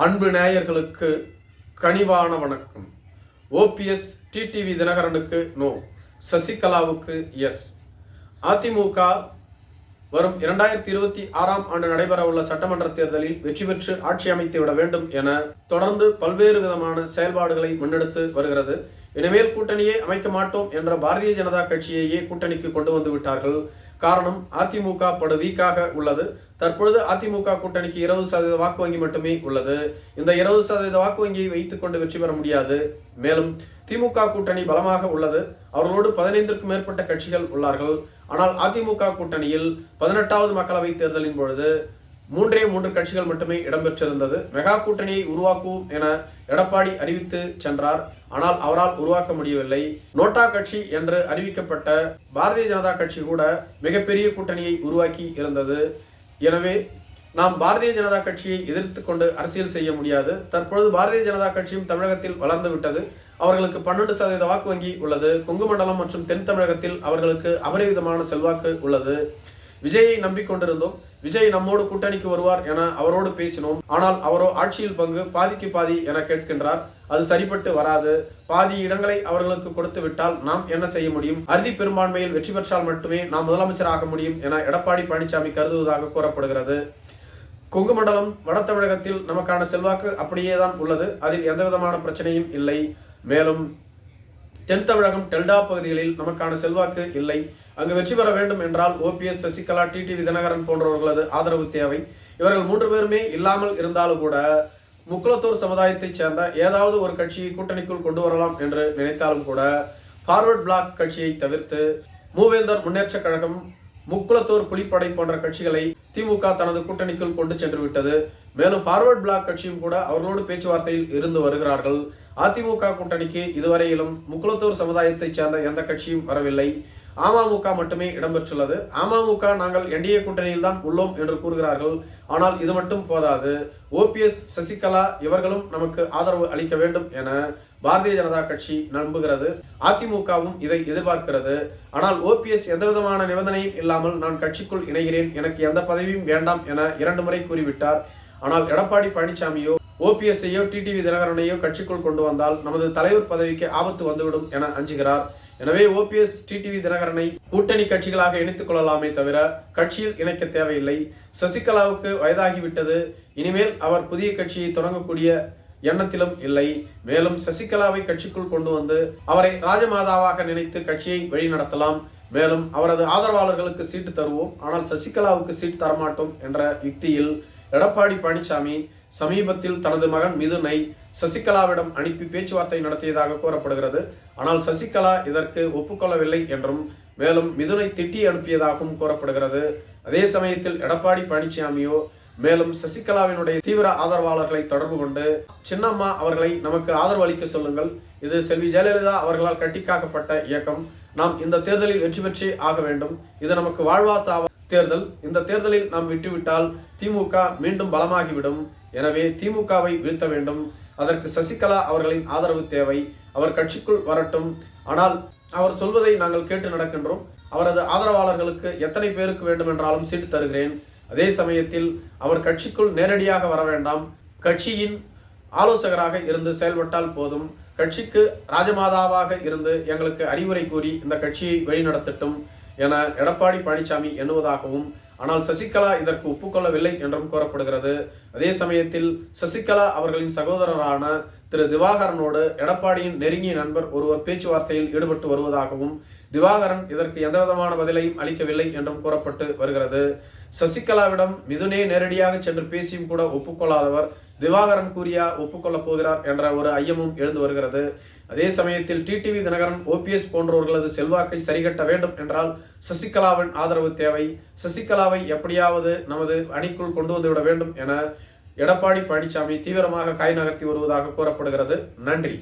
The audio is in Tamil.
அன்பு நேயர்களுக்கு கனிவான வணக்கம். ஓபிஎஸ் டிடிவி தினகரனுக்கு நோ சசிகலாவுக்கு எஸ். அதிமுக வரும் இரண்டாயிரத்தி இருபத்தி ஆறாம் ஆண்டு நடைபெறவுள்ள சட்டமன்ற தேர்தலில் வெற்றி பெற்று ஆட்சி அமைத்து விட வேண்டும் என தொடர்ந்து பல்வேறு விதமான செயல்பாடுகளை முன்னெடுத்து வருகிறது. இனிமேல் கூட்டணியே அமைக்க மாட்டோம் என்ற பாரதிய ஜனதா கட்சியையே கூட்டணிக்கு கொண்டு வந்து விட்டார்கள். காரணம் அதிமுக படு வீக்காக உள்ளது. தற்பொழுது அதிமுக கூட்டணிக்கு இருபது சதவீத வாக்கு வங்கி மட்டுமே உள்ளது. இந்த இருபது சதவீத வாக்கு வங்கியை வைத்துக் கொண்டு வெற்றி பெற முடியாது. மேலும் திமுக கூட்டணி பலமாக உள்ளது. அவர்களோடு பதினைந்திற்கும் மேற்பட்ட கட்சிகள் உள்ளார்கள். ஆனால் அதிமுக கூட்டணியில் பதினெட்டாவது மக்களவை தேர்தலின் பொழுது மூன்றே மூன்று கட்சிகள் மட்டுமே இடம்பெற்றிருந்தது. மெகா கூட்டணியை உருவாக்குவோம் என எடப்பாடி அறிவித்து சென்றார். ஆனால் அவரால் உருவாக்க முடியவில்லை. நோட்டா கட்சி என்று அறிவிக்கப்பட்ட பாரதிய ஜனதா கட்சி கூட மிகப்பெரிய கூட்டணியை உருவாக்கி இருந்தது. எனவே நாம் பாரதிய ஜனதா கட்சியை எதிர்த்து கொண்டு அரசியல் செய்ய முடியாது. தற்பொழுது பாரதிய ஜனதா கட்சியும் தமிழகத்தில் வளர்ந்து விட்டது. அவர்களுக்கு பன்னெண்டு சதவீத வாக்கு வங்கி உள்ளது. கொங்கு மண்டலம் மற்றும் தென் தமிழகத்தில் அவர்களுக்கு அபரிவிதமான செல்வாக்கு உள்ளது. விஜயை நம்பிக்கொண்டிருந்தோம். விஜய் நம்மோடு கூட்டணிக்கு வருவார் என அவரோடு பேசினோம். ஆனால் அவரோ ஆட்சியில் பங்கு பாதிக்கு பாதி என கேட்கின்றார். அது சரிப்பட்டு வராது. பாதி இடங்களை அவர்களுக்கு கொடுத்து விட்டால் நாம் என்ன செய்ய முடியும்? அறுதி பெரும்பான்மையில் வெற்றி பெற்றால் மட்டுமே நாம் முதலமைச்சர் ஆக முடியும் என எடப்பாடி பழனிசாமி கருதுவதாக கூறப்படுகிறது. கொங்கு மண்டலம் வட தமிழகத்தில் நமக்கான செல்வாக்கு அப்படியே தான் உள்ளது. அதில் எந்த விதமான பிரச்சனையும் இல்லை. மேலும் தென் தமிழகம் டெல்டா பகுதிகளில் நமக்கான செல்வாக்கு இல்லை. அங்கு வெற்றி பெற வேண்டும் என்றால் ஓபிஎஸ் சசிகலா டிடிவி தினகரன் போன்றவர்களது ஆதரவு தேவை. இவர்கள் மூன்று பேருமே இல்லாமல் இருந்தாலும் கூட முக்குளத்தூர் சமுதாயத்தைச் சேர்ந்த ஏதாவது ஒரு கட்சியை கூட்டணிக்குள் கொண்டு வரலாம் என்று நினைத்தாலும் கூட ஃபார்வர்ட் பிளாக் கட்சியை தவிர்த்து மூவேந்தர் முன்னேற்ற கழகம் முக்குளத்தூர் புலிப்படை போன்ற கட்சிகளை திமுக தனது கூட்டணிக்குள் கொண்டு சென்று விட்டது மேலும் ஃபார்வர்ட் பிளாக் கட்சியும் கூட அவர்களோடு பேச்சுவார்த்தையில் இருந்து வருகிறார்கள். அதிமுக கூட்டணிக்கு இதுவரையிலும் முக்குளத்தூர் சமுதாயத்தைச் சேர்ந்த எந்த கட்சியும் வரவில்லை. அமமுக மட்டுமே இடம்பெற்றுள்ளது. அமமுக நாங்கள் என்டிஏ கூட்டணியில் தான் உள்ளோம் என்று கூறுகிறார்கள். ஆனால் இது மட்டும் போதாது. ஓபிஎஸ் சசிகலா இவர்களும் நமக்கு ஆதரவு அளிக்க வேண்டும் என பாரதிய ஜனதா கட்சி நம்புகிறது. அதிமுகவும் இதை எதிர்பார்க்கிறது. ஆனால் ஓபிஎஸ் எந்த விதமான நிபந்தனையும் இல்லாமல் நான் கட்சிக்குள் இணைகிறேன். எனக்கு எந்த பதவியும் வேண்டாம் என இரண்டு முறை கூறிவிட்டார். ஆனால் எடப்பாடி பழனிசாமியோ ஓபிஎஸ்ஐயோ டிடிவி தினகரனையோ கட்சிக்குள் கொண்டு வந்தால் நமது தலைவர் பதவிக்கு ஆபத்து வந்துவிடும் என அஞ்சுகிறார். எனவே ஓபிஎஸ் டிடிவி தினகரனை கூட்டணி கட்சிகளாக இணைத்துக் கொள்ளலாமே தவிர கட்சியில் இணைக்க தேவையில்லை. சசிகலாவுக்கு வயதாகிவிட்டது. இனிமேல் அவர் புதிய கட்சியை தொடங்கக்கூடிய எண்ணத்திலும் இல்லை. மேலும் சசிகலாவை கட்சிக்குள் கொண்டு வந்து அவரை ராஜமாதாவாக நினைத்து கட்சியை வழிநடத்தலாம். மேலும் அவரது ஆதரவாளர்களுக்கு சீட்டு தருவோம். ஆனால் சசிகலாவுக்கு சீட்டு தரமாட்டோம் என்ற யுக்தியில் எடப்பாடி பழனிசாமி சமீபத்தில் தனது மகன் மிதுனை சசிகலாவிடம் அனுப்பி பேச்சுவார்த்தை நடத்தியதாக கூறப்படுகிறது. ஆனால் சசிகலா இதற்கு ஒப்புக்கொள்ளவில்லை என்றும் மேலும் மிதுனை திட்டி அனுப்பியதாகவும் கூறப்படுகிறது. அதே சமயத்தில் எடப்பாடி பழனிசாமியோ மேலும் சசிகலாவினுடைய தீவிர ஆதரவாளர்களை தொடர்பு கொண்டு சின்னம்மா அவர்களை நமக்கு ஆதரவு அளிக்க சொல்லுங்கள். இது செல்வி ஜெயலலிதா அவர்களால் கட்டிக்காக்கப்பட்ட இயக்கம். நாம் இந்த தேர்தலில் வெற்றி பெற்றே ஆக வேண்டும். இது நமக்கு வாழ்வாசாவ தேர்தல். இந்த தேர்தலில் நாம் விட்டுவிட்டால் திமுக மீண்டும் பலமாகிவிடும். எனவே திமுகவை வீழ்த்த வேண்டும். அதற்கு சசிகலா அவர்களின் ஆதரவு தேவை. அவர் கட்சிக்குள் வரட்டும். ஆனால் அவர் சொல்வதை நாங்கள் கேட்டு நடக்கின்றோம். அவரது ஆதரவாளர்களுக்கு எத்தனை பேருக்கு வேண்டுமென்றாலும் சீட்டு தருகிறேன். அதே சமயத்தில் அவர் கட்சிக்குள் நேரடியாக வர வேண்டாம். கட்சியின் ஆலோசகராக இருந்து செயல்பட்டால் போதும். கட்சிக்கு ராஜமாதாவாக இருந்து எங்களுக்கு அறிவுரை கூறி இந்த கட்சியை வழிநடத்தட்டும் என எடப்பாடி பழனிசாமி எண்ணுவதாகவும் ஆனால் சசிகலா இதற்கு ஒப்புக்கொள்ளவில்லை என்றும் கூறப்படுகிறது. அதே சமயத்தில் சசிகலா அவர்களின் சகோதரரான திரு திவாகரனோடு எடப்பாடியின் நெருங்கிய நண்பர் ஒருவர் பேச்சுவார்த்தையில் ஈடுபட்டு வருவதாகவும் திவாகரன் இதற்கு எந்தவிதமான பதிலையும் அளிக்கவில்லை என்றும் கூறப்பட்டு வருகிறது. சசிகலாவிடம் மிதுனே நேரடியாக சென்று பேசியும் கூட ஒப்புக்கொள்ளாதவர் திவாகரன் கூறியா ஒப்புக்கொள்ளப் போகிறார் என்ற ஒரு ஐயமும் எழுந்து வருகிறது. அதே சமயத்தில் டிடிவி தினகரன் ஓபிஎஸ் போன்றவர்களது செல்வாக்கை சரிகட்ட வேண்டும் என்றால் சசிகலாவின் ஆதரவு தேவை. சசிகலாவை எப்படியாவது நமது அணிக்குள் கொண்டு வந்துவிட வேண்டும் என எடப்பாடி பழனிசாமி தீவிரமாக காய் நகர்த்தி வருவதாக கூறப்படுகிறது. நன்றி.